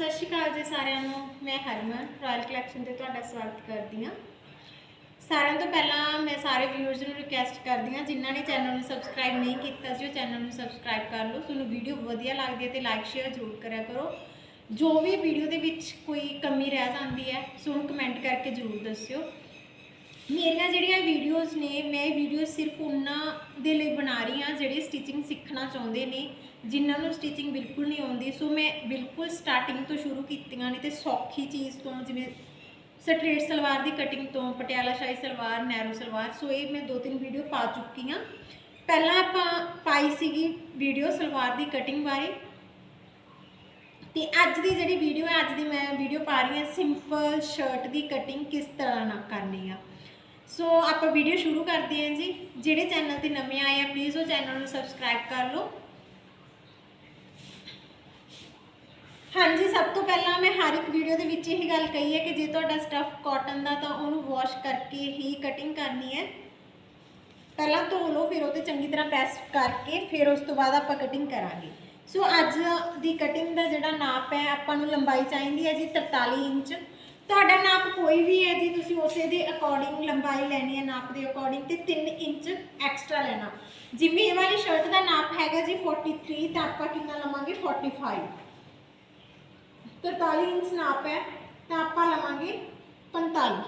ਸਤਿ ਸ਼੍ਰੀ ਅਕਾਲ ਜੀ ਸਾਰਿਆਂ ਨੂੰ। ਮੈਂ ਹਰਮਨ ਰਾਇਲ ਕਲੈਕਸ਼ਨ ਤੇ ਤੁਹਾਡਾ ਸਵਾਗਤ ਕਰਦੀ ਹਾਂ। ਸਾਰਿਆਂ ਤੋਂ ਪਹਿਲਾਂ ਮੈਂ ਸਾਰੇ ਵਿਊਅਰਸ ਨੂੰ ਰਿਕੁਐਸਟ ਕਰਦੀ ਹਾਂ, ਜਿਨ੍ਹਾਂ ਨੇ ਚੈਨਲ ਨੂੰ ਸਬਸਕ੍ਰਾਈਬ ਨਹੀਂ ਕੀਤਾ ਸੀ, ਉਹ ਚੈਨਲ ਨੂੰ ਸਬਸਕ੍ਰਾਈਬ ਕਰ ਲਓ। ਤੁਹਾਨੂੰ ਵੀਡੀਓ ਵਧੀਆ ਲੱਗਦੀ ਹੈ ਤੇ ਲਾਈਕ ਸ਼ੇਅਰ ਜ਼ਰੂਰ ਕਰਿਆ ਕਰੋ। ਜੋ ਵੀ ਵੀਡੀਓ ਦੇ ਵਿੱਚ ਕੋਈ ਕਮੀ ਰਹਿ ਜਾਂਦੀ ਹੈ, ਸੋ ਉਹਨੂੰ ਕਮੈਂਟ ਕਰਕੇ ਜ਼ਰੂਰ ਦੱਸਿਓ। ਮੇਰੀਆਂ ਜਿਹੜੀਆਂ ਵੀਡੀਓਜ਼ ਨੇ, ਮੈਂ ਇਹ ਵੀਡੀਓ ਸਿਰਫ ਉਹਨਾਂ ਦੇ ਲਈ ਬਣਾ ਰਹੀ ਹਾਂ ਜਿਹੜੇ ਸਟਿਚਿੰਗ ਸਿੱਖਣਾ ਚਾਹੁੰਦੇ ਨੇ, ਜਿਨ੍ਹਾਂ ਨੂੰ ਸਟਿਚਿੰਗ ਬਿਲਕੁਲ ਨਹੀਂ ਆਉਂਦੀ। ਸੋ ਮੈਂ ਬਿਲਕੁਲ ਸਟਾਰਟਿੰਗ ਤੋਂ ਸ਼ੁਰੂ ਕੀਤੀਆਂ ਨੇ ਤੇ ਸੌਖੀ ਚੀਜ਼ ਤੋਂ, ਜਿਵੇਂ ਸਟ੍ਰੇਟ ਸਲਵਾਰ ਦੀ ਕਟਿੰਗ ਤੋਂ, ਪਟਿਆਲਾ ਸ਼ਾਹੀ ਸਲਵਾਰ ਨੈਰੋ ਸਲਵਾਰ ਸੋ ਇਹ ਮੈਂ ਦੋ ਤਿੰਨ ਵੀਡੀਓ ਪਾ ਚੁੱਕੀ ਹਾਂ। ਪਹਿਲਾਂ ਆਪਾਂ ਪਾਈ ਸੀਗੀ ਵੀਡੀਓ ਸਲਵਾਰ ਦੀ ਕਟਿੰਗ ਬਾਰੇ। ਤੇ ਅੱਜ ਦੀ ਜਿਹੜੀ ਵੀਡੀਓ ਹੈ, ਅੱਜ ਦੀ ਮੈਂ ਵੀਡੀਓ ਪਾ ਰਹੀ ਹਾਂ ਸਿੰਪਲ ਸ਼ਰਟ ਦੀ ਕਟਿੰਗ ਕਿਸ ਤਰ੍ਹਾਂ ਨਾਲ ਕਰਨੀ ਆ। ਸੋ ਆਪਾਂ ਵੀਡੀਓ ਸ਼ੁਰੂ ਕਰਦੇ ਹਾਂ ਜੀ। ਜਿਹੜੇ ਚੈਨਲ ਤੇ ਨਵੇਂ ਆਏ ਆ ਪਲੀਜ਼ ਉਹ ਚੈਨਲ ਨੂੰ ਸਬਸਕ੍ਰਾਈਬ ਕਰ ਲਓ। ਹਾਂਜੀ, ਸਭ ਤੋਂ ਪਹਿਲਾਂ ਮੈਂ ਹਰ ਇੱਕ ਵੀਡੀਓ ਦੇ ਵਿੱਚ ਇਹ ਗੱਲ ਕਹੀ ਹੈ ਕਿ ਜੇ ਤੁਹਾਡਾ ਸਟਫ ਕਾਟਨ ਦਾ, ਤਾਂ ਉਹਨੂੰ ਵਾਸ਼ ਕਰਕੇ ਹੀ ਕਟਿੰਗ ਕਰਨੀ ਹੈ। ਪਹਿਲਾਂ ਧੋ ਲਓ, ਫਿਰ ਉਹ ਤੇ ਚੰਗੀ ਤਰ੍ਹਾਂ ਪ੍ਰੈਸ ਕਰਕੇ, ਫਿਰ ਉਸ ਤੋਂ ਬਾਅਦ ਆਪਾਂ ਕਟਿੰਗ ਕਰਾਂਗੇ। ਸੋ ਅੱਜ ਦੀ ਕਟਿੰਗ ਦਾ ਜਿਹੜਾ ਨਾਪ ਹੈ, ਆਪਾਂ ਨੂੰ ਲੰਬਾਈ ਚਾਹੀਦੀ ਹੈ ਜੀ 43 ਇੰਚ। ਤੁਹਾਡਾ ਨਾਪ ਕੋਈ ਵੀ ਹੈ ਜੀ, ਤੁਸੀਂ ਉਸੇ ਦੇ ਅਕੋਰਡਿੰਗ ਲੰਬਾਈ ਲੈਣੀ ਹੈ ਨਾਪ ਦੇ ਅਕੋਰਡਿੰਗ ਤੇ 3 ਇੰਚ ਐਕਸਟਰਾ ਲੈਣਾ। ਜਿਵੇਂ ਇਹ ਵਾਲੀ ਸ਼ਰਟ ਦਾ ਨਾਪ ਹੈਗਾ ਜੀ 43 ਤਾਂ ਆਪਾਂ ਕਿੰਨਾ ਲਵਾਂਗੇ? 45 43 ਇੰਚ ਨਾਪ ਹੈ, ਤਾਂ ਆਪਾਂ ਲਵਾਂਗੇ 45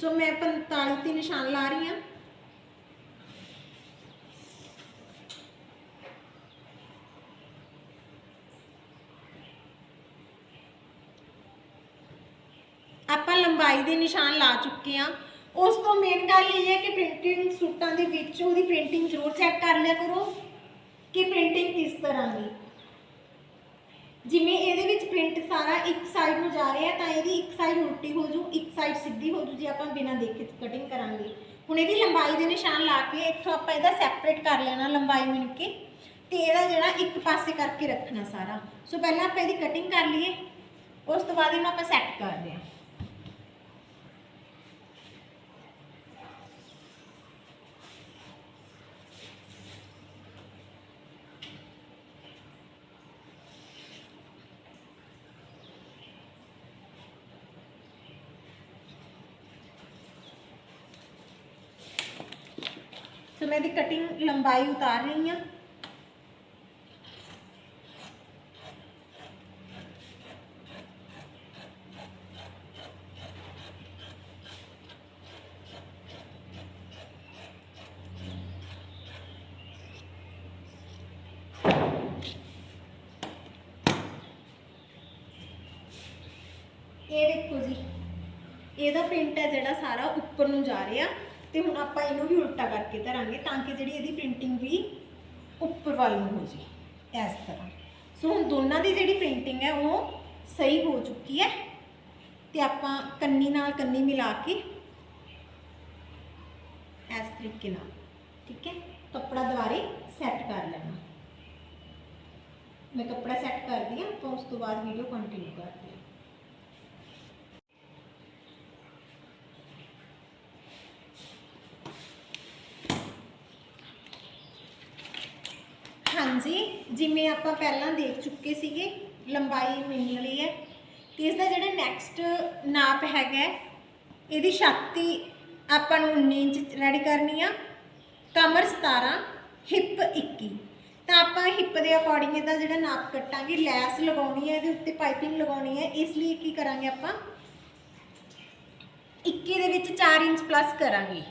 ਸੋ ਮੈਂ 45 ਤੇ ਨਿਸ਼ਾਨ ਲਾ ਰਹੀ ਹਾਂ। ਆਪਾਂ ਦੇ ਨਿਸ਼ਾਨ ਲਾ ਚੁੱਕੇ ਆ ਉਸ ਤੋਂ ਮੇਨ ਗੱਲ ਇਹ ਹੈ ਕਿ ਪ੍ਰਿੰਟਿੰਗ ਸੂਟਾਂ ਦੇ ਵਿੱਚ ਉਹਦੀ ਪ੍ਰਿੰਟਿੰਗ ਜ਼ਰੂਰ ਚੈੱਕ ਕਰ ਲਿਆ ਕਰੋ ਕਿ ਪ੍ਰਿੰਟਿੰਗ ਕਿਸ ਤਰ੍ਹਾਂ ਦੀ। ਜਿਵੇਂ ਇਹਦੇ ਵਿੱਚ ਪ੍ਰਿੰਟ ਸਾਰਾ ਇੱਕ ਸਾਈਡ ਨੂੰ ਜਾ ਰਿਹਾ, ਤਾਂ ਇਹਦੀ ਇੱਕ ਸਾਈਡ ਉਲਟੀ ਹੋ ਜੂ, ਇੱਕ ਸਾਈਡ ਸਿੱਧੀ ਹੋ ਜੂ, ਜੇ ਆਪਾਂ ਬਿਨਾਂ ਦੇਖੇ ਕਟਿੰਗ ਕਰਾਂਗੇ। ਹੁਣ ਇਹਦੀ ਲੰਬਾਈ ਦੇ ਨਿਸ਼ਾਨ ਲਾ ਕੇ ਇੱਥੋਂ ਆਪਾਂ ਇਹਦਾ ਸੈਪਰੇਟ ਕਰ ਲੈਣਾ ਲੰਬਾਈ ਮਿਣ ਕੇ, ਤੇ ਇਹਦਾ ਜਿਹੜਾ ਇੱਕ ਪਾਸੇ ਕਰਕੇ ਰੱਖਣਾ ਸਾਰਾ। ਸੋ ਪਹਿਲਾਂ ਆਪਾਂ ਇਹਦੀ ਕਟਿੰਗ ਕਰ ਲਈਏ, ਉਸ ਤੋਂ ਬਾਅਦ ਇਹਨੂੰ ਆਪਾਂ ਸੈੱਟ ਕਰਦੇ ਹਾਂ ਮੈਂ ਇਹਦੀ ਕਟਿੰਗ ਲੰਬਾਈ ਉਤਾਰ ਰਹੀ ਹਾਂ। ਇਹ ਦੇਖੋ ਜੀ, ਇਹਦਾ ਪ੍ਰਿੰਟ ਹੈ ਜਿਹੜਾ ਸਾਰਾ ਉੱਪਰ ਨੂੰ ਜਾ ਰਿਹਾ। ਤੇ ਹੁਣ ਆਪਾਂ ਇਹਨੂੰ ਵੀ ਉਲਟਾ ਕਰਕੇ ਧਰਾਂਗੇ ਤਾਂ ਕਿ ਜਿਹੜੀ ਇਹਦੀ ਪ੍ਰਿੰਟਿੰਗ ਵੀ ਉੱਪਰ ਵੱਲ ਨੂੰ ਹੋ ਜੇ ਇਸ ਤਰ੍ਹਾਂ। ਸੋ ਹੁਣ ਦੋਨਾਂ ਦੀ ਜਿਹੜੀ ਪ੍ਰਿੰਟਿੰਗ ਹੈ ਉਹ ਸਹੀ ਹੋ ਚੁੱਕੀ ਹੈ ਤੇ ਆਪਾਂ ਕੰਨੀ ਨਾਲ ਕੰਨੀ ਮਿਲਾ ਕੇ ਇਸ ਤਰੀਕੇ ਨਾਲ, ਠੀਕ ਹੈ? ਕੱਪੜਾ ਦੁਬਾਰੇ ਸੈੱਟ ਕਰ ਲੈਣਾ। ਮੈਂ ਕੱਪੜਾ ਸੈੱਟ ਕਰਦੀ ਹਾਂ ਤਾਂ ਉਸ ਤੋਂ ਬਾਅਦ ਵੀਡੀਓ ਕੰਟੀਨਿਊ ਕਰਦੀ ਹਾਂ। ਹਾਂਜੀ, ਜਿਵੇਂ ਆਪਾਂ ਪਹਿਲਾਂ ਦੇਖ ਚੁੱਕੇ ਸੀਗੇ, ਲੰਬਾਈ ਮਿਲਣ ਵਾਲੀ ਹੈ। ਤੇ ਇਸ ਦਾ ਜਿਹੜਾ ਨੈਕਸਟ ਨਾਪ ਹੈਗਾ, ਇਹਦੀ ਛਾਤੀ ਆਪਾਂ ਨੂੰ 19 ਇੰਚ ਰੈਡੀ ਕਰਨੀ ਆ। ਕਮਰ 17 ਹਿੱਪ 21 ਤਾਂ ਆਪਾਂ ਹਿੱਪ ਦੇ ਅਕੋਰਡਿੰਗ ਇਹਦਾ ਜਿਹੜਾ ਨਾਪ ਕੱਟਾਂਗੇ, ਲੈਸ ਲਗਾਉਣੀ ਹੈ, ਇਹਦੇ ਉੱਤੇ ਪਾਈਪਿੰਗ ਲਗਾਉਣੀ ਹੈ। ਇਸ ਲਈ ਕੀ ਕਰਾਂਗੇ ਆਪਾਂ? 21 ਦੇ ਵਿੱਚ 4 ਇੰਚ ਪਲੱਸ ਕਰਾਂਗੇ।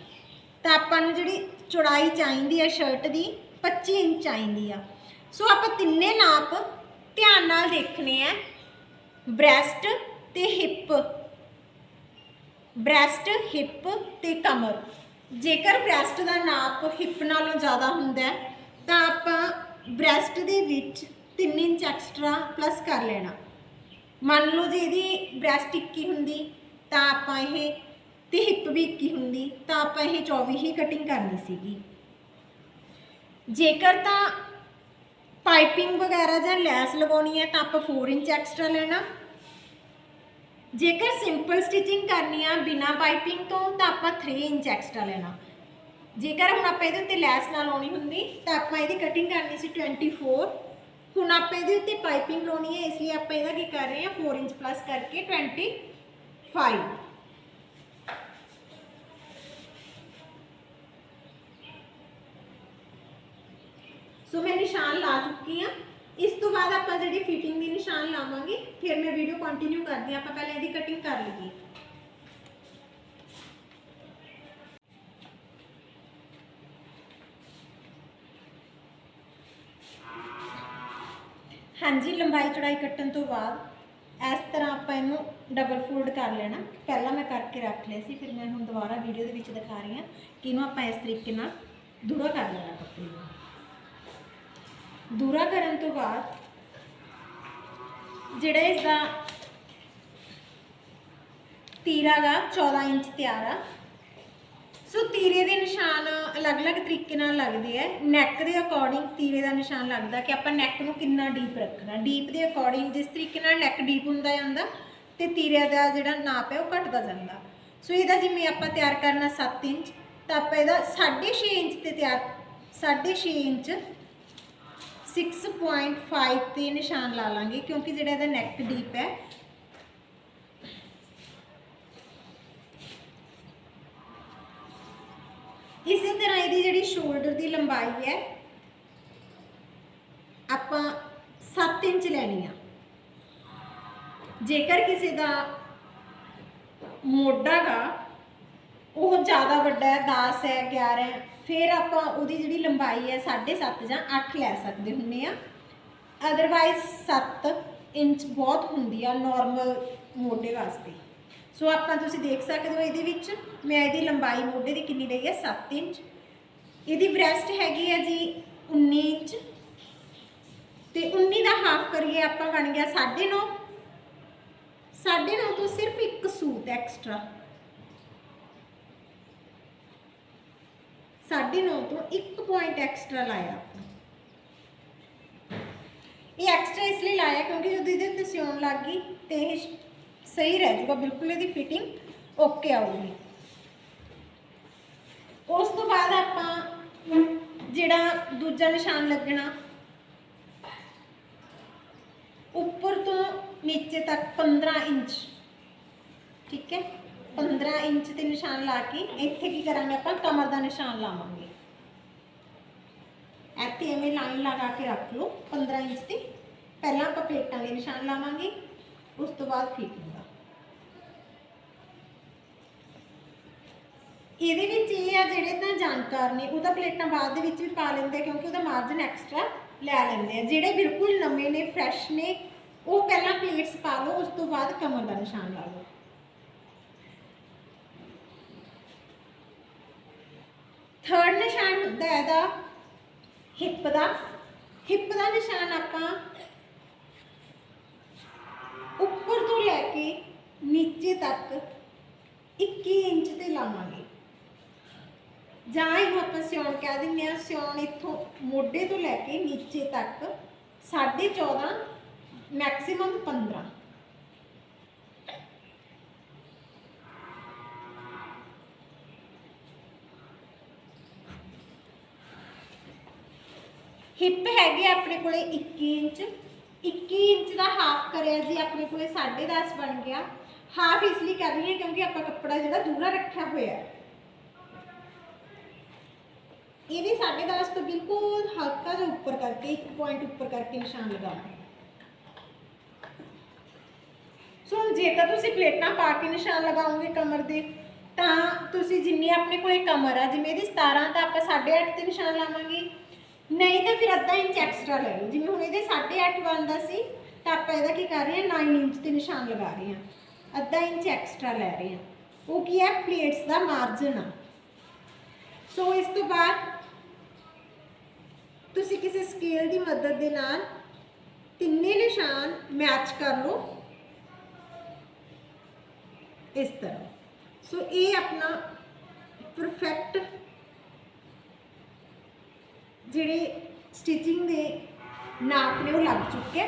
ਤਾਂ ਆਪਾਂ ਨੂੰ ਜਿਹੜੀ ਚੌੜਾਈ ਚਾਹੀਦੀ ਹੈ ਸ਼ਰਟ ਦੀ 25 ਇੰਚ ਚਾਹੀਦੀ ਆ। ਸੋ ਆਪਾਂ ਤਿੰਨੇ ਨਾਪ ਧਿਆਨ ਨਾਲ ਦੇਖਣੇ ਆ। ਬ੍ਰੈਸਟ ਤੇ ਹਿੱਪ। ਬ੍ਰੈਸਟ, ਹਿੱਪ ਤੇ ਕਮਰ। ਜੇਕਰ ਬ੍ਰੈਸਟ ਦਾ ਨਾਪ ਹਿੱਪ ਨਾਲੋਂ ਜ਼ਿਆਦਾ ਹੁੰਦਾ ਤਾਂ ਆਪਾਂ ਬ੍ਰੈਸਟ ਦੇ ਵਿੱਚ 3 ਇੰਚ ਐਕਸਟਰਾ ਪਲੱਸ ਕਰ ਲੈਣਾ। ਮੰਨ ਲਓ ਜੇ ਇਹਦੀ ਬ੍ਰੈਸਟ 21 ਹੁੰਦੀ, ਤਾਂ ਆਪਾਂ ਇਹ ਤੇ ਹਿੱਪ ਵੀ 21 ਹੁੰਦੀ, ਤਾਂ ਆਪਾਂ ਇਹ 24 ਹੀ ਕਟਿੰਗ ਕਰਨੀ ਸੀਗੀ। ਜੇਕਰ ਤਾਂ ਪਾਈਪਿੰਗ ਵਗੈਰਾ ਜਾਂ ਲੈਸ ਲਗਾਉਣੀ ਹੈ ਤਾਂ ਆਪਾਂ 4 ਇੰਚ ਐਕਸਟਰਾ ਲੈਣਾ। ਜੇਕਰ ਸਿੰਪਲ ਸਟਿਚਿੰਗ ਕਰਨੀ ਆ ਬਿਨਾ ਪਾਈਪਿੰਗ ਤੋਂ, ਤਾਂ ਆਪਾਂ 3 ਇੰਚ ਐਕਸਟਰਾ ਲੈਣਾ। ਜੇਕਰ ਹੁਣ ਆਪਾਂ ਇਹਦੇ ਉੱਤੇ ਲੈਸ ਨਾ ਲਾਉਣੀ ਹੁੰਦੀ, ਤਾਂ ਆਪਾਂ ਇਹਦੀ ਕਟਿੰਗ ਕਰਨੀ ਸੀ 24 ਹੁਣ ਆਪਾਂ ਇਹਦੇ ਉੱਤੇ ਪਾਈਪਿੰਗ ਲਾਉਣੀ ਹੈ, ਇਸ ਲਈ ਆਪਾਂ ਇਹਦਾ ਕੀ ਕਰ ਰਹੇ ਹਾਂ 4 ਇੰਚ ਪਲੱਸ ਕਰਕੇ 25 ਸੋ ਮੈਂ ਨਿਸ਼ਾਨ ਲਾ ਚੁੱਕੀ ਆ ਇਸ ਤੋਂ ਬਾਅਦ ਆਪਾਂ ਜਿਹੜੀ ਫਿਟਿੰਗ ਦੀ ਨਿਸ਼ਾਨ ਲਾਵਾਂਗੇ ਫਿਰ ਮੈਂ ਵੀਡੀਓ ਕੰਟੀਨਿਊ ਕਰਦੀ ਹਾਂ ਆਪਾਂ ਪਹਿਲਾਂ ਇਹਦੀ ਕਟਿੰਗ ਕਰ ਲਈਏ ਹਾਂਜੀ ਲੰਬਾਈ ਚੜਾਈ ਕੱਟਣ ਤੋਂ ਬਾਅਦ ਇਸ ਤਰ੍ਹਾਂ ਆਪਾਂ ਇਹਨੂੰ ਡਬਲ ਫੋਲਡ ਕਰ ਲੈਣਾ ਪਹਿਲਾਂ ਮੈਂ ਕਰਕੇ ਰੱਖ ਲਿਆ ਸੀ ਫਿਰ ਮੈਂ ਹੁਣ ਦੁਬਾਰਾ ਵੀਡੀਓ ਦੇ ਵਿੱਚ ਦਿਖਾ ਰਹੀ ਹਾਂ ਕਿ ਇਹਨੂੰ ਆਪਾਂ ਇਸ ਤਰੀਕੇ ਨਾਲ ਦੂਰਾ ਕਰ ਲੈਣਾ ਕੱਪੜੇ ਨੂੰ ਦੂਰਾ ਕਰਨ ਤੋਂ ਬਾਅਦ ਜਿਹੜਾ ਇਸ ਦਾ ਤੀਰਾ ਗਾ 14 ਇੰਚ ਤਿਆਰ ਆ। ਸੋ ਤੀਰੇ ਦੇ ਨਿਸ਼ਾਨ ਅਲੱਗ-ਅਲੱਗ ਤਰੀਕੇ ਨਾਲ ਲੱਗਦੇ ਆ। ਨੈਕ ਦੇ ਅਕੋਰਡਿੰਗ ਤੀਰੇ ਦਾ ਨਿਸ਼ਾਨ ਲੱਗਦਾ ਕਿ ਆਪਾਂ ਨੈਕ ਨੂੰ ਕਿੰਨਾ ਡੀਪ ਰੱਖਣਾ। ਡੀਪ ਦੇ ਅਕੋਰਡਿੰਗ ਜਿਸ ਤਰੀਕੇ ਨਾਲ ਨੈਕ ਡੀਪ ਹੁੰਦਾ ਜਾਂਦਾ, ਤੇ ਤੀਰੇ ਦਾ ਜਿਹੜਾ ਨਾਪ ਹੈ ਉਹ ਘਟਦਾ ਜਾਂਦਾ। ਸੋ ਇਹਦਾ ਜਿਵੇਂ ਆਪਾਂ ਤਿਆਰ ਕਰਨਾ 7 ਇੰਚ, ਤਾਂ ਆਪਾਂ ਇਹਦਾ 6.5 ਇੰਚ ਤੇ ਤਿਆਰ 6.5 ਇੰਚ 6.5 ਤੇ ਨਿਸ਼ਾਨ ਲਾ ਲਾਂਗੇ, ਕਿਉਂਕਿ ਜਿਹੜਾ ਇਹਦਾ ਨੈਕ ਡੀਪ ਹੈ। ਇਸੇ ਤਰ੍ਹਾਂ ਇਹਦੀ ਜਿਹੜੀ ਸ਼ੋਲਡਰ ਦੀ ਲੰਬਾਈ ਹੈ, ਆਪਾਂ 7 ਇੰਚ ਲੈਣੀ ਆ। ਜੇਕਰ ਕਿਸੇ ਦਾ ਮੋਢਾ ਗਾ ਉਹ ਜ਼ਿਆਦਾ ਵੱਡਾ ਹੈ 10 ਹੈ 11 ਹੈ, ਫਿਰ ਆਪਾਂ ਉਹਦੀ ਜਿਹੜੀ ਲੰਬਾਈ ਹੈ 7.5 ਜਾਂ 8 ਲੈ ਸਕਦੇ ਹੁੰਨੇ ਆ ਅਦਰਵਾਈਜ਼ 7 ਇੰਚ ਬਹੁਤ ਹੁੰਦੀ ਆ ਨਾਰਮਲ ਮੋਢੇ ਵਾਸਤੇ। ਸੋ ਆਪਾਂ ਤੁਸੀਂ ਦੇਖ ਸਕਦੇ ਹੋ ਇਹਦੇ ਵਿੱਚ, ਮੈਂ ਇਹਦੀ ਲੰਬਾਈ ਮੋਢੇ ਦੀ ਕਿੰਨੀ ਲਈ ਹੈ 7 ਇੰਚ। ਇਹਦੀ ਬ੍ਰੈਸਟ ਹੈਗੀ ਹੈ ਜੀ 19 ਇੰਚ। ਤੇ 19 ਦਾ ਹਾਫ ਕਰੀਏ ਆਪਾਂ ਬਣ ਗਿਆ 9.5 9.5 ਤੋਂ ਸਿਰਫ ਇੱਕ ਸੂਟ ਐਕਸਟਰਾ 9.5 ਤੋਂ ਇੱਕ ਪੁਆਇੰਟ ਐਕਸਟਰਾ ਲਾਇਆ ਇਹ ਐਕਸਟਰਾ ਇਸ ਲਈ ਲਾਇਆ ਕਿਉਂਕਿ ਜਦੋਂ ਇਹਦੇ ਉੱਤੇ ਸਿਉਣ ਲੱਗ ਗਈ, ਤੇ ਇਹ ਸਹੀ ਰਹਿ ਜਾਊਗਾ, ਬਿਲਕੁਲ ਇਹਦੀ ਫਿਟਿੰਗ ਓਕੇ ਆਊਗੀ। ਉਸ ਤੋਂ ਬਾਅਦ ਆਪਾਂ ਜਿਹੜਾ ਦੂਜਾ ਨਿਸ਼ਾਨ ਲੱਗਣਾ, ਉੱਪਰ ਤੋਂ ਨੀਚੇ ਤੱਕ 15 ਇੰਚ। ਠੀਕ ਹੈ? 15 ਇੰਚ ਤੇ ਨਿਸ਼ਾਨ ਲਾ ਕੇ ਇੱਥੇ ਕੀ ਕਰਾਂਗੇ ਆਪਾਂ? ਕਮਰ ਦਾ ਨਿਸ਼ਾਨ ਲਾਵਾਂਗੇ। ਇੱਥੇ ਐਵੇਂ ਲਾਈਨ ਲਗਾ ਕੇ ਰੱਖ ਲਓ 15 ਇੰਚ 'ਤੇ। ਪਹਿਲਾਂ ਆਪਾਂ ਪਲੇਟਾਂ ਦੇ ਨਿਸ਼ਾਨ ਲਾਵਾਂਗੇ, ਉਸ ਤੋਂ ਬਾਅਦ ਫਿਟਿੰਗ ਦਾ ਇਹਦੇ ਵਿੱਚ ਇਹ ਆ ਜਿਹੜੇ ਤਾਂ ਜਾਣਕਾਰ ਨੇ, ਉਹਦਾ ਪਲੇਟਾਂ ਬਾਅਦ ਦੇ ਵਿੱਚ ਵੀ ਪਾ ਲੈਂਦੇ ਕਿਉਂਕਿ ਉਹਦਾ ਮਾਰਜਨ ਐਕਸਟਰਾ ਲੈ ਲੈਂਦੇ ਆ। ਜਿਹੜੇ ਬਿਲਕੁਲ ਨਵੇਂ ਨੇ ਫਰੈਸ਼ ਨੇ, ਉਹ ਪਹਿਲਾਂ ਪਲੇਟਸ ਪਾ ਲਓ, ਉਸ ਤੋਂ ਬਾਅਦ ਕਮਰ ਦਾ ਨਿਸ਼ਾਨ ਲਾ ਲਓ। ਥਰਡ ਨਿਸ਼ਾਨ ਹੁੰਦਾ ਹੈ ਇਹਦਾ। ਹਿੱਪ ਦਾ। ਹਿੱਪ ਦਾ ਨਿਸ਼ਾਨ ਆਪਾਂ ਉੱਪਰ ਤੋਂ ਲੈ ਕੇ ਨੀਚੇ ਤੱਕ 21 ਇੰਚ ਤੇ ਲਾਵਾਂਗੇ। ਜਾਂ ਇਹਨੂੰ ਆਪਾਂ ਸਿਉਣ ਕਹਿ ਦਿੰਦੇ ਆ ਸਿਉਣ ਇੱਥੋਂ ਮੋਢੇ ਤੋਂ ਲੈ ਕੇ ਨੀਚੇ ਤੱਕ 14.5 ਮੈਕਸਿਮਮ 15 ਹਿੱਪ ਹੈਗੀ ਆਪਣੇ ਕੋਲੇ 21 ਇੰਚ 21 ਇੰਚ ਦਾ ਹਾਫ ਕਰਿਆ ਜੀ ਆਪਣੇ ਕੋਲੇ 10.5 ਬਣ ਗਿਆ। ਹਾਫ ਇਸ ਲਈ ਕਰ ਰਹੀ ਹਾਂ ਕਿਉਂਕਿ ਆਪਾਂ ਕੱਪੜਾ ਜਿਹੜਾ ਦੂਰਾ ਰੱਖਿਆ ਹੋਇਆ ਹੈ। ਇਹ ਵੀ 10.5 ਤੋਂ ਬਿਲਕੁਲ ਹਲਕਾ ਜਿਹਾ ਉੱਪਰ ਕਰਕੇ, ਇੱਕ ਪੁਆਇੰਟ ਉੱਪਰ ਕਰਕੇ ਨਿਸ਼ਾਨ ਲਗਾਉਣਾ। ਸੋ ਜੇਕਰ ਤੁਸੀਂ ਪਲੇਟਾਂ ਪਾ ਕੇ ਨਿਸ਼ਾਨ ਲਗਾਓਗੇ ਕਮਰ ਦੇ, ਤਾਂ ਤੁਸੀਂ ਜਿੰਨੀ ਆਪਣੇ ਕੋਲੇ ਕਮਰ ਆ, ਜਿਵੇਂ ਇਹਦੀ 17 ਤਾਂ ਆਪਾਂ 8.5 ਤੇ ਨਿਸ਼ਾਨ ਲਾਵਾਂਗੇ। ਨਹੀਂ ਤਾਂ ਫਿਰ ਅੱਧਾ ਇੰਚ ਐਕਸਟਰਾ ਲੈ ਲਓ। ਜਿਵੇਂ ਹੁਣ ਇਹਦੇ 8.5 ਬਣਦਾ ਸੀ, ਤਾਂ ਆਪਾਂ ਇਹਦਾ ਕੀ ਕਰ ਰਹੇ ਹਾਂ 9 ਇੰਚ ਤੇ ਨਿਸ਼ਾਨ ਲਗਾ ਰਹੇ ਹਾਂ। ਅੱਧਾ ਇੰਚ ਐਕਸਟਰਾ ਲੈ ਰਹੇ ਹਾਂ। ਉਹ ਕੀ ਹੈ? ਪਲੇਟਸ ਦਾ ਮਾਰਜਨ ਆ। ਸੋ ਇਸ ਤੋਂ ਬਾਅਦ ਤੁਸੀਂ ਕਿਸੇ ਸਕੇਲ ਦੀ ਮਦਦ ਦੇ ਨਾਲ ਤਿੰਨੇ ਨਿਸ਼ਾਨ ਮੈਚ ਕਰ ਲਓ। ਇਸ ਤਰ੍ਹਾਂ। ਸੋ ਇਹ ਆਪਣਾ ਪਰਫੈਕਟ ਜਿਹੜੇ ਸਟਿਚਿੰਗ ਦੇ ਨਾਪ ਨੇ ਉਹ ਲੱਗ ਚੁੱਕੇ।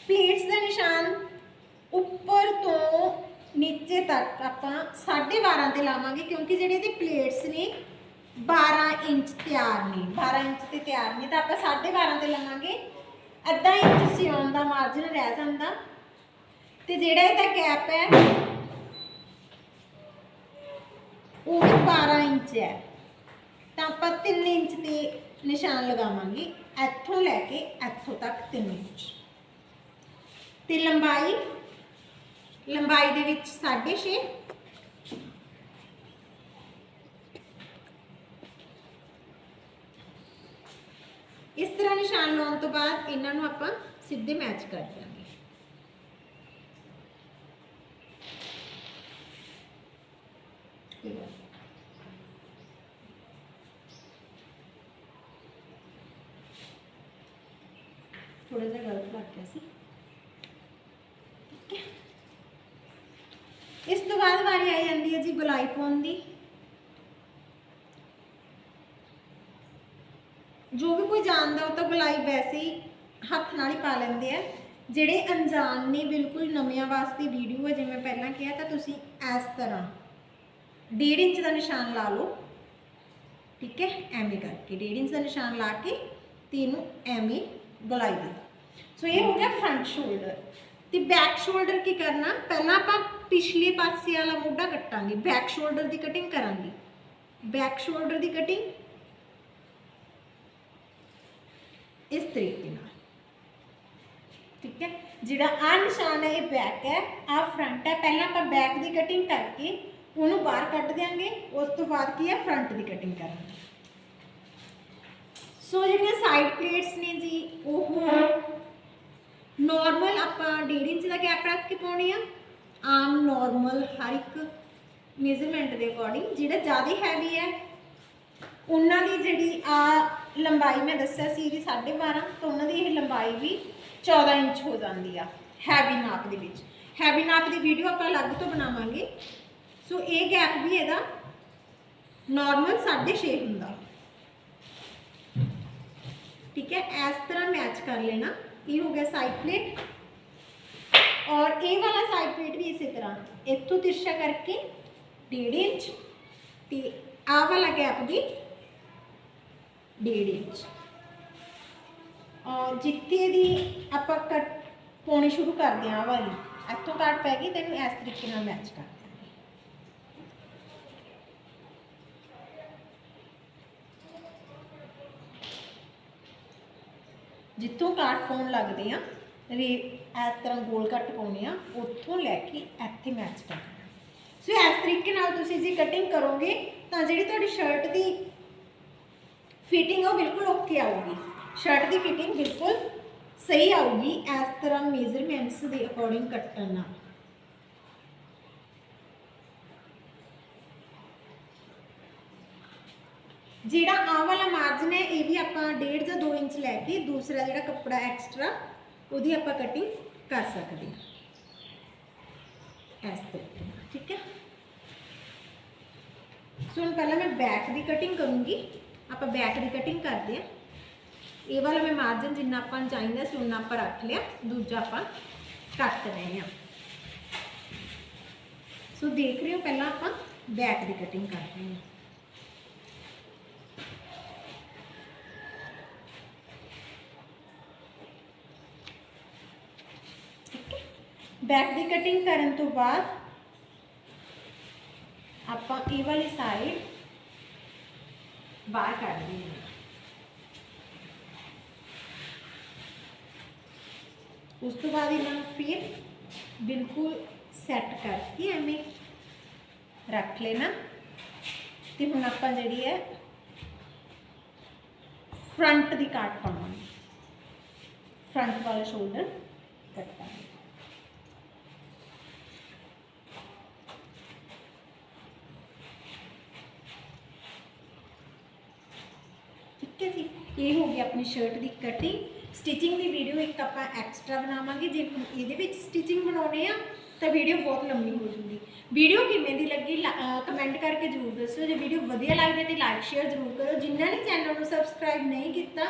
ਪਲੇਟਸ ਦਾ ਨਿਸ਼ਾਨ ਉੱਪਰ ਤੋਂ ਨੀਚੇ ਤੱਕ ਆਪਾਂ 12.5 ਤੇ ਲਾਵਾਂਗੇ ਕਿਉਂਕਿ ਜਿਹੜੇ ਇਹਦੇ ਪਲੇਟਸ ਨੇ 12 ਇੰਚ ਤਿਆਰ ਨੇ। 12 ਇੰਚ ਤੇ ਤਿਆਰ ਨੇ ਤਾਂ ਆਪਾਂ 12.5 ਤੇ ਲਵਾਂਗੇ। ਅੱਧਾ ਇੰਚ ਸਿਉਣ ਦਾ ਮਾਰਜਨ ਰਹਿ ਜਾਂਦਾ। ਤੇ ਜਿਹੜਾ ਇਹਦਾ ਗੈਪ ਹੈ, ਉਹ ਵੀ 12 ਇੰਚ ਹੈ। ਤਾਂ ਆਪਾਂ 3 ਇੰਚ ਤੇ ਨਿਸ਼ਾਨ ਲਗਾਵਾਂਗੇ, ਇੱਥੋਂ ਲੈ ਕੇ ਇੱਥੋਂ ਤੱਕ 3 ਇੰਚ। ਤੇ ਲੰਬਾਈ ਲੰਬਾਈ ਦੇ ਵਿੱਚ 6.5 ਇਸ ਤਰ੍ਹਾਂ ਨਿਸ਼ਾਨ ਲਾਉਣ ਤੋਂ ਬਾਅਦ ਇਹਨਾਂ ਨੂੰ ਆਪਾਂ ਸਿੱਧੇ ਮੈਚ ਕਰ ਦਿਆਂਗੇ। ਇਹ ਲਓ। ਥੋੜਾ ਜਿਹਾ ਗਲਤ ਲੱਗ ਗਿਆ ਸੀ। ਇਸ ਤੋਂ ਬਾਅਦ ਵਾਰੀ ਆ ਜਾਂਦੀ ਹੈ ਜੀ ਗੁਲਾਈ ਪਾਉਣ ਦੀ। ਜੋ ਵੀ ਕੋਈ ਜਾਣਦਾ ਉਹ ਤਾਂ ਗੁਲਾਈ ਵੈਸੇ ਹੀ ਹੱਥ ਨਾਲ ਹੀ ਪਾ ਲੈਂਦੇ ਆ। ਜਿਹੜੇ ਅਣਜਾਣ ਨੇ ਬਿਲਕੁਲ ਨਵਿਆਂ ਵਾਸਤੇ ਵੀਡੀਓ ਹੈ, ਜਿਵੇਂ ਪਹਿਲਾਂ ਕਿਹਾ ਤਾਂ ਤੁਸੀਂ ਇਸ ਤਰ੍ਹਾਂ 1.5 ਇੰਚ ਦਾ ਨਿਸ਼ਾਨ ਲਾ ਲਓ। ਠੀਕ ਹੈ, ਐਵੇਂ ਕਰਕੇ 1.5 ਇੰਚ ਦਾ ਨਿਸ਼ਾਨ ਲਾ ਕੇ ਤੇ ਇਹਨੂੰ ਐਵੇਂ ਗੁਲਾਈ ਦੇ ਸੋ ਇਹ ਹੋ ਗਿਆ ਫਰੰਟ ਸ਼ੋਲਡਰ ਤੇ ਬੈਕ ਸ਼ੋਲਡਰ ਕੀ ਕਰਨਾ ਪਹਿਲਾਂ ਆਪਾਂ ਪਿਛਲੇ ਪਾਸੇ ਵਾਲਾ ਮੋਢਾ ਕੱਟਾਂਗੇ ਬੈਕ ਸ਼ੋਲਡਰ ਦੀ ਕਟਿੰਗ ਕਰਾਂਗੇ ਬੈਕ ਸ਼ੋਲਡਰ ਦੀ ਕਟਿੰਗ ਇਸ ਤਰੀਕੇ ਨਾਲ ਠੀਕ ਹੈ ਜਿਹੜਾ ਆ ਨਿਸ਼ਾਨ ਹੈ ਇਹ ਬੈਕ ਹੈ ਆ ਫਰੰਟ ਹੈ ਪਹਿਲਾਂ ਆਪਾਂ ਬੈਕ ਦੀ ਕਟਿੰਗ ਕਰਕੇ ਉਹਨੂੰ ਬਾਹਰ ਕੱਢ ਦਿਆਂਗੇ ਉਸ ਤੋਂ ਬਾਅਦ ਕੀ ਹੈ ਫਰੰਟ ਦੀ ਕਟਿੰਗ ਕਰਾਂਗੇ ਸੋ ਜਿਹੜੀਆਂ ਸਾਈਡ ਪਲੇਟਸ ਨੇ ਜੀ ਉਹ ਨਾਰਮਲ ਆਪਾਂ 1.5 ਇੰਚ ਦਾ ਗੈਪ ਰੱਖ ਕੇ ਪਾਉਣੇ ਆ। ਆਮ ਨਾਰਮਲ ਹਰ ਇੱਕ ਮੇਜ਼ਰਮੈਂਟ ਦੇ ਅਕੋਰਡਿੰਗ ਜਿਹੜਾ ਜ਼ਿਆਦਾ ਹੈਵੀ ਹੈ। ਉਹਨਾਂ ਦੀ ਜਿਹੜੀ ਆ ਲੰਬਾਈ ਮੈਂ ਦੱਸਿਆ ਸੀ ਇਹਦੀ 12.5 ਤਾਂ ਉਹਨਾਂ ਦੀ ਇਹ ਲੰਬਾਈ ਵੀ 14 ਇੰਚ ਹੋ ਜਾਂਦੀ ਆ ਹੈਵੀ ਨਾਪ ਦੇ ਵਿੱਚ। ਹੈਵੀ ਨਾਪ ਦੀ ਵੀਡੀਓ ਆਪਾਂ ਅਲੱਗ ਤੋਂ ਬਣਾਵਾਂਗੇ। ਸੋ ਇਹ ਗੈਪ ਵੀ ਇਹਦਾ ਨਾਰਮਲ 6.5 ਹੁੰਦਾ। ਠੀਕ ਹੈ, ਇਸ ਤਰ੍ਹਾਂ ਮੈਚ ਕਰ ਲੈਣਾ। ਇਹ ਹੋ ਗਿਆ ਸਾਈਡ ਪਲੇਟ ਔਰ ਇਹ ਵਾਲਾ ਸਾਈਡ ਪਲੇਟ ਵੀ ਇਸੇ ਤਰ੍ਹਾਂ। ਇੱਥੋਂ ਤਿਰਛਾ ਕਰਕੇ 1.5 ਇੰਚ ਤੇ ਆਹ ਵਾਲਾ ਗੈਪ ਵੀ 1.5 ਇੰਚ। ਔਰ ਜਿੱਥੇ ਦੀ ਆਪਾਂ ਕੱਟ ਪਾਉਣੀ ਸ਼ੁਰੂ ਕਰਦੇ ਹਾਂ, ਆਹ ਵਾਲੀ। ਇੱਥੋਂ ਕੱਟ ਪੈ ਗਈ, ਤੈਨੂੰ ਇਸ ਤਰੀਕੇ ਨਾਲ ਮੈਚ ਕਰ। ਜਿੱਥੋਂ ਕਾਟ ਪਾਉਣ ਲੱਗਦੇ ਆ ਰੇ ਇਸ ਤਰ੍ਹਾਂ ਗੋਲ ਕੱਟ ਪਾਉਣੇ ਆ ਉੱਥੋਂ ਲੈ ਕੇ ਇੱਥੇ ਮੈਚ ਕਰਨਾ ਸੋ ਇਸ ਤਰੀਕੇ ਨਾਲ ਤੁਸੀਂ ਜੀ ਕਟਿੰਗ ਕਰੋਗੇ, ਤਾਂ ਜਿਹੜੀ ਤੁਹਾਡੀ ਸ਼ਰਟ ਦੀ ਫਿਟਿੰਗ ਉਹ ਬਿਲਕੁਲ ਓਕੇ ਆਊਗੀ। ਸ਼ਰਟ ਦੀ ਫਿਟਿੰਗ ਬਿਲਕੁਲ ਸਹੀ ਆਊਗੀ ਇਸ ਤਰ੍ਹਾਂ ਮੇਜ਼ਰਮੈਂਟਸ ਦੇ ਅਕੋਰਡਿੰਗ ਕੱਟਣਾ ਜਿਹੜਾ ਆਹ ਵਾਲਾ ਮਾਰਜਨ ਹੈ, ਇਹ ਵੀ ਆਪਾਂ 1.5 ਜਾਂ 2 ਇੰਚ ਲੈ ਕੇ ਦੂਸਰਾ ਜਿਹੜਾ ਕੱਪੜਾ ਐਕਸਟਰਾ ਉਹਦੀ ਆਪਾਂ ਕਟਿੰਗ ਕਰ ਸਕਦੇ ਹਾਂ। ਇਸ ਤਰੀਕੇ ਨਾਲ ਠੀਕ ਹੈ? ਸੋ ਹੁਣ ਪਹਿਲਾਂ ਮੈਂ ਬੈਕ ਦੀ ਕਟਿੰਗ ਕਰੂੰਗੀ। ਆਪਾਂ ਬੈਕ ਦੀ ਕਟਿੰਗ ਕਰਦੇ ਆ ਇਹ ਵਾਲਾ ਮੈਂ ਮਾਰਜਨ ਜਿੰਨਾ ਆਪਾਂ ਨੂੰ ਚਾਹੀਦਾ ਸੀ ਉਹਨਾਂ ਆਪਾਂ ਰੱਖ ਲਿਆ। ਦੂਜਾ ਆਪਾਂ ਕੱਟ ਰਹੇ ਹਾਂ। ਸੋ ਦੇਖ ਰਹੇ ਹੋ, ਪਹਿਲਾਂ ਆਪਾਂ ਬੈਕ ਦੀ ਕਟਿੰਗ ਕਰ ਰਹੇ ਹਾਂ। ਬੈਕ ਦੀ ਕਟਿੰਗ ਕਰਨ ਤੋਂ ਬਾਅਦ ਆਪਾਂ ਇਹ ਵਾਲੀ ਸਾਈਡ ਬਾਹਰ ਕੱਢ ਦੇਣੀ ਹੈ ਉਸ ਤੋਂ ਬਾਅਦ ਇਹਨਾਂ ਨੂੰ ਫਿਰ ਬਿਲਕੁਲ ਸੈੱਟ ਕਰਕੇ ਐਵੇਂ ਰੱਖ ਲੈਣਾ ਤੇ ਹੁਣ ਆਪਾਂ ਜਿਹੜੀ ਹੈ ਫਰੰਟ ਦੀ ਕਾਟ ਪਾਵਾਂਗੇ ਫਰੰਟ ਵਾਲਾ ਸ਼ੋਲਡਰ ਕੱਟਾਂਗੇ ਠੀਕ ਹੈ ਜੀ ਇਹ ਹੋ ਗਈ ਆਪਣੀ ਸ਼ਰਟ ਦੀ ਕਟਿੰਗ ਸਟਿਚਿੰਗ ਦੀ ਵੀਡੀਓ ਇੱਕ ਆਪਾਂ ਐਕਸਟਰਾ ਬਣਾਵਾਂਗੇ। ਜੇ ਇਹਦੇ ਵਿੱਚ ਸਟਿਚਿੰਗ ਬਣਾਉਣੇ ਆ, ਤਾਂ ਵੀਡੀਓ ਬਹੁਤ ਲੰਮੀ ਹੋ ਜੂਗੀ ਵੀਡੀਓ ਕਿਵੇਂ ਦੀ ਲੱਗੀ? ਕਮੈਂਟ ਕਰਕੇ ਜ਼ਰੂਰ ਦੱਸਿਓ। ਜੇ ਵੀਡੀਓ ਵਧੀਆ ਲੱਗਦੀ ਤੇ ਲਾਈਕ ਸ਼ੇਅਰ ਜ਼ਰੂਰ ਕਰੋ। ਜਿਨ੍ਹਾਂ ਨੇ ਚੈਨਲ ਨੂੰ ਸਬਸਕ੍ਰਾਈਬ ਨਹੀਂ ਕੀਤਾ,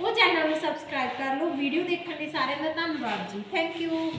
ਉਹ ਚੈਨਲ ਨੂੰ ਸਬਸਕ੍ਰਾਈਬ ਕਰ ਲਓ। ਵੀਡੀਓ ਦੇਖਣ ਲਈ ਸਾਰਿਆਂ ਦਾ ਧੰਨਵਾਦ ਜੀ। Thank you